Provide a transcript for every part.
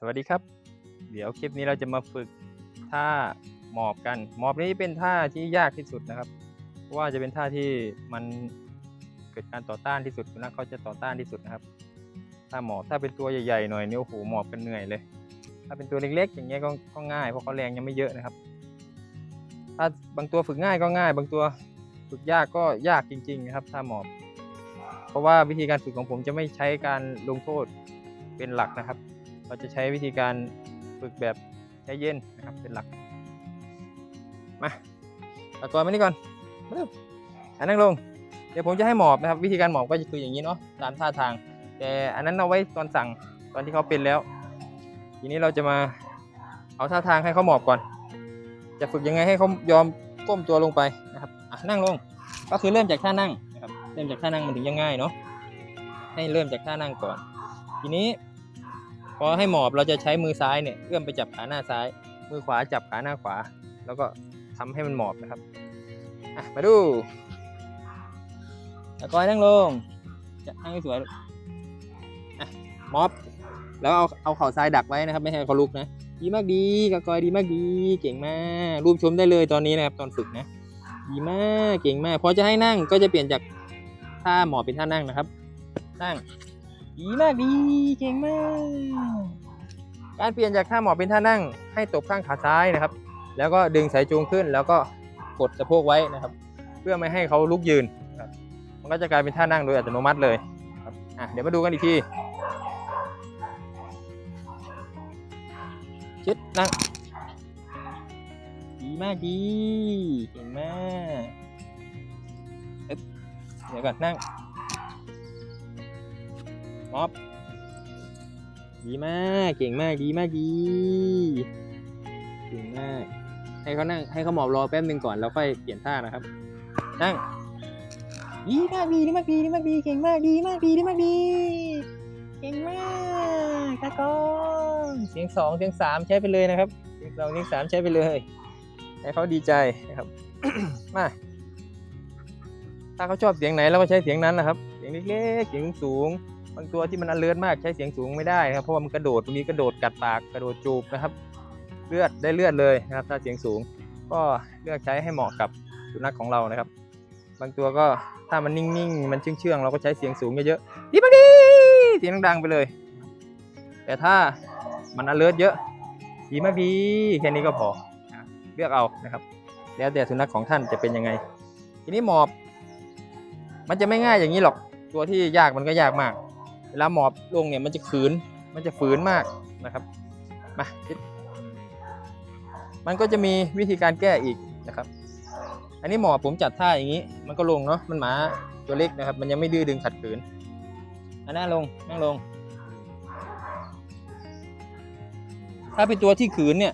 สวัสดีครับ เดี๋ยวคลิปนี้เราจะมาฝึกท่าหมอบกัน หมอบนี้เป็นท่าที่ยากที่สุดนะครับเพราะว่าจะเป็นท่าที่มันเกิดการต่อต้านที่สุดสุนัขเขาจะต่อต้านที่สุดนะครับ ถ้าหมอบถ้าเป็นตัวใหญ่ๆหน่อยเนี่ยโอ้โหหมอบกันเหนื่อยเลย ถ้าเป็นตัวเล็กๆ อย่างเงี้ยก็ก็ง่ายเพราะเขาแรงยังไม่เยอะนะครับ ถ้าบางตัวฝึกง่ายก็ง่าย บางตัวฝึกยากก็ยากจริง ๆ นะครับ ถ้าหมอบ เพราะว่าวิธีการฝึกของผมจะไม่ใช้การลงโทษเป็นหลักนะครับ เราจะใช้วิธีการฝึกแบบใจเย็นนะครับเป็นหลัก มาตะกอนมานี่ก่อนมาเร็วอะนั่งลง เดี๋ยวผมจะให้หมอบนะครับ วิธีการหมอบก็คืออย่างนี้เนาะตามท่าทาง แต่อันนั้นเอาไว้ตอนสั่งตอนที่เขาเป็นแล้ว ทีนี้เราจะมาเอาท่าทางให้เขาหมอบก่อน จะฝึกยังไงให้เขายอมก้มตัวลงไปนะครับอะนั่งลง ก็คือเริ่มจากท่านั่งนะครับ เริ่มจากท่านั่งมันถึงจะง่ายเนาะ ให้เริ่มจากท่านั่งก่อน ทีนี้ พอให้หมอบเราจะใช้มือซ้ายเนี่ยเอื้อมไปจับขาหน้าซ้าย มือขวาจับขาหน้าขวา แล้วก็ทำให้มันหมอบนะครับอะมาดูตะกอยนั่งลงจะนั่งให้สวยอะหมอบ แล้วเอาเอาเข่าซ้ายดักไว้นะครับ ไม่ให้เขาลุกนะดีมากดีกะกอยดีมากดีเก่งมากรูปชมได้เลยตอนนี้นะครับ ตอนฝึกนะดีมากเก่งมากพอจะให้นั่งก็จะเปลี่ยนจากท่าหมอบเป็นท่านั่งนะครับ นั่ง ดีมากดีเก่งมาก การเปลี่ยนจากท่าหมอบเป็นท่านั่ง ให้ตบข้างขาซ้ายนะครับ แล้วก็ดึงสายจูงขึ้น แล้วก็กดสะโพกไว้นะครับ เพื่อไม่ให้เขาลุกยืน มันก็จะกลายเป็นท่านั่งโดยอัตโนมัติเลยครับอะเดี๋ยวมาดูกันอีกทีชิดนั่งดีมากดีเก่งมากเอ๊ะเดี๋ยวก่อนนั่ง มอบดีมากเก่งมากดีมากดีเก่งมาก ให้เขานั่งให้เขาหมอบรอแป๊บหนึ่งก่อนแล้วค่อยเปลี่ยนท่านะครับ นั่งดีมากดีดีมากดีดีมากดีเก่งมากดีมากดีดีมากดีเก่งมากตะกอนเสียงสองเสียงสามใช้ไปเลยนะครับเสียงสองเสียงสามใช้ไปเลยให้เขาดีใจนะครับมาถ้าเขาชอบเสียงไหนเราก็ใช้เสียงนั้นนะครับ เสียงเล็กๆเสียงสูง บางตัวที่มันอเลิร์มากใช้เสียงสูงไม่ได้ครับเพราะว่ามันกระโดดมีกระโดดกัดปากกระโดดจูบนะครับ เลือดได้เลือดเลยนะครับ ถ้าเสียงสูงก็เลือกใช้ให้เหมาะกับสุนัขของเรานะครับ บางตัวก็ถ้ามันนิ่งๆ มันเชื่องๆ เราก็ใช้เสียงสูงเยอะๆดีมากดีเสียงดังๆไปเลย แต่ถ้ามันอเลิร์เยอะดีมากดีแค่นี้ก็พอเลือกเอานะครับ แล้วแต่สุนัขของท่านจะเป็นยังไง ทีนี้หมอบ มันจะไม่ง่ายอย่างนี้หรอก ตัวที่ยากมันก็ยากมาก เวลาหมอบลงเนี่ยมันจะขืนมันจะฝืนมากนะครับมามันก็จะมีวิธีการแก้อีกนะครับ อันนี้หมอบผมจัดท่าอย่างนี้ มันก็ลงเนาะมันหมาตัวเล็กนะครับ มันยังไม่ดื้อดึงขัดขืนอันนั่งลงนั่งลง ถ้าเป็นตัวที่ขืนเนี่ย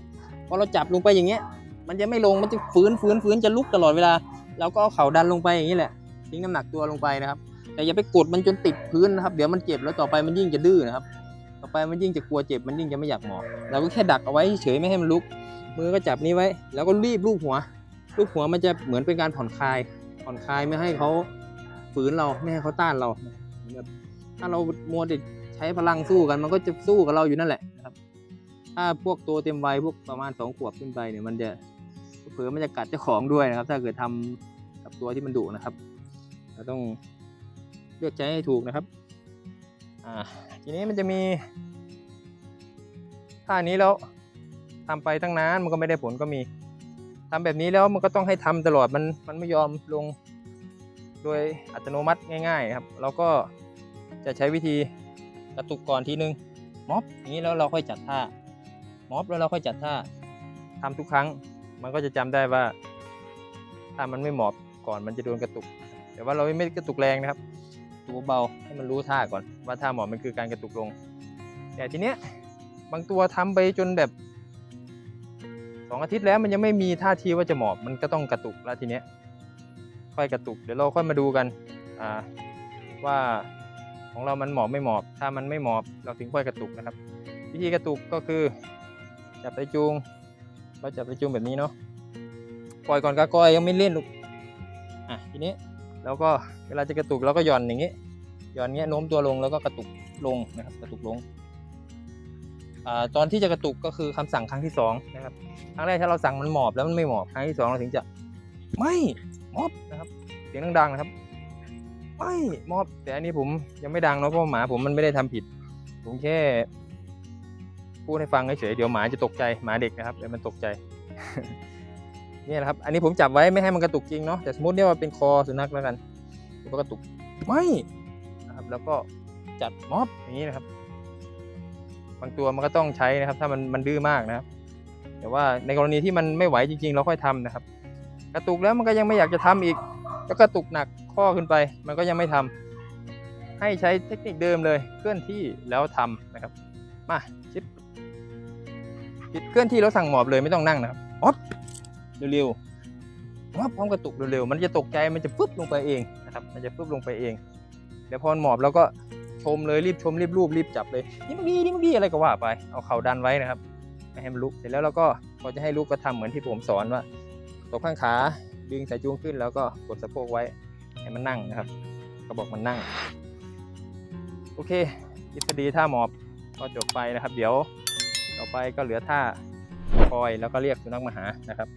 พอเราจับลงไปอย่างเงี้ย มันจะไม่ลงมันจะฝืนฝืนฝืนจะลุกตลอดเวลาเราก็เอาเข่าดันลงไปอย่างนี้แหละทิ้งน้ำหนักตัวลงไปนะครับ แต่อย่าไปกดมันจนติดพื้นนะครับ เดี๋ยวมันเจ็บแล้วต่อไปมันยิ่งจะดื้อนะครับ ต่อไปมันยิ่งจะกลัวเจ็บมันยิ่งจะไม่อยากหมอบเราก็แค่ดักเอาไว้เฉยไม่ให้มันลุก มือก็จับนี้ไว้ แล้วก็รีบลูบหัว ลูบหัวมันจะเหมือนเป็นการผ่อนคลาย ผ่อนคลายไม่ให้เขาฝืนเราไม่ให้เขาต้านเรา ถ้าเรามัวใช้พลังสู้กัน มันก็จะสู้กับเราอยู่นั่นแหละครับ ถ้าพวกตัวเต็มวัยพวกประมาณสองขวบขึ้นไปเนี่ยมันจะเผลอมันจะกัดเจ้าของด้วยนะครับ ถ้าเกิดทำกับตัวที่มันดุนะครับเราต้อง เลือกใช้ให้ถูกนะครับอ่าทีนี้มันจะมีท่านี้แล้วทำไปตั้งนานมันก็ไม่ได้ผลก็มีทำแบบนี้แล้วมันก็ต้องให้ทำตลอดมันมันไม่ยอมลงโดยอัตโนมัติง่าย ๆ ครับ เราก็จะใช้วิธีกระตุกก่อนทีนึงม็อบอย่างนี้แล้วเราค่อยจัดท่าม็อบแล้วเราค่อยจัดท่าทำทุกครั้ง มันก็จะจำได้ว่าถ้ามันไม่หมอบก่อนมันจะโดนกระตุก แต่ว่าเราไม่กระตุกแรงนะครับ ตัวเบาให้มันรู้ท่าก่อนว่าท่าหมอบมันคือการกระตุกลง แต่ทีเนี้ยบางตัวทำไปจนแบบสองอาทิตย์แล้วมันยังไม่มีท่าทีว่าจะหมอบมันก็ต้องกระตุกแล้วทีเนี้ยค่อยกระตุกเดี๋ยวเราค่อยมาดูกันอ่าว่าของเรามันหมอบไม่หมอบ ถ้ามันไม่หมอบเราถึงค่อยกระตุกนะครับ วิธีกระตุกก็คือจับไปจูงเราจับไปจูงแบบนี้เนาะปล่อยก่อนกากอยยังไม่เล่นลูกอะทีนี้ แล้วก็เวลาจะกระตุกเราก็หย่อนอย่างนี้หย่อนเงี้ยโน้มตัวลงแล้วก็กระตุกลงนะครับกระตุกลงอตอนที่จะกระตุกก็คือคำสั่งครั้งที่สองนะครับครั้งแรกถ้าเราสั่งมันหมอบแล้วมันไม่หมอบครั้งที่สองเราถึงจะไม่หมอบนะครับ เสียงดังๆนะครับไม่หมอบแต่อันนี้ผมยังไม่ดังเนาะเพราะหมาผมมันไม่ได้ทำผิด ผมแค่พูดให้ฟังเฉยๆเดี๋ยวหมาจะตกใจหมาเด็กนะครับเดี๋ยวมันตกใจ นี่ยนะครับ อันนี้ผมจับไว้ไม่ให้มันกระตุกจริงเนาะ แต่สมมติเนี่ยว่าเป็นคอสุนัขแล้วกันมันก็กระตุก ไม่นะครับ แล้วก็จัดม็อบอย่างนี้นะครับ บางตัวมันก็ต้องใช้นะครับ ถ้ามันมันดื้อมากนะครับ แต่ว่าในกรณีที่มันไม่ไหวจริง ๆ เราค่อยทำนะครับ กระตุกแล้วมันก็ยังไม่อยากจะทำอีก ก็กระตุกหนักข้อขึ้นไป มันก็ยังไม่ทำให้ใช้เทคนิคเดิมเลยเคลื่อนที่แล้วทำนะครับ มาชิดชิดเคลื่อนที่แล้วสั่งหมอบเลยไม่ต้องนั่งนะครับอ๊อบ เร็วๆอ๊อบพร้อมกระตุกเร็วๆมันจะตกใจมันจะฟึบลงไปเองนะครับมันจะฟึบลงไปเอง เดี๋ยวพอหมอบแล้วก็ชมเลยรีบชมรีบรูปรีบจับเลยนี่มันดีนี่มันดีอะไรก็ว่าไปเอาเข่าดันไว้นะครับไม่ให้มันลุกเสร็จแล้วเราก็พอจะให้ลุกก็ทำเหมือนที่ผมสอนว่าตกข้างขาดึงสายจูงขึ้นแล้วก็กดสะโพกไว้ให้มันนั่งนะครับ ก็บอกมันนั่ง โอเคทฤษฎีท่าหมอบก็จบไปนะครับ เดี๋ยวต่อไปก็เหลือท่าคอยแล้วก็เรียกสุนัขมาหานะครับ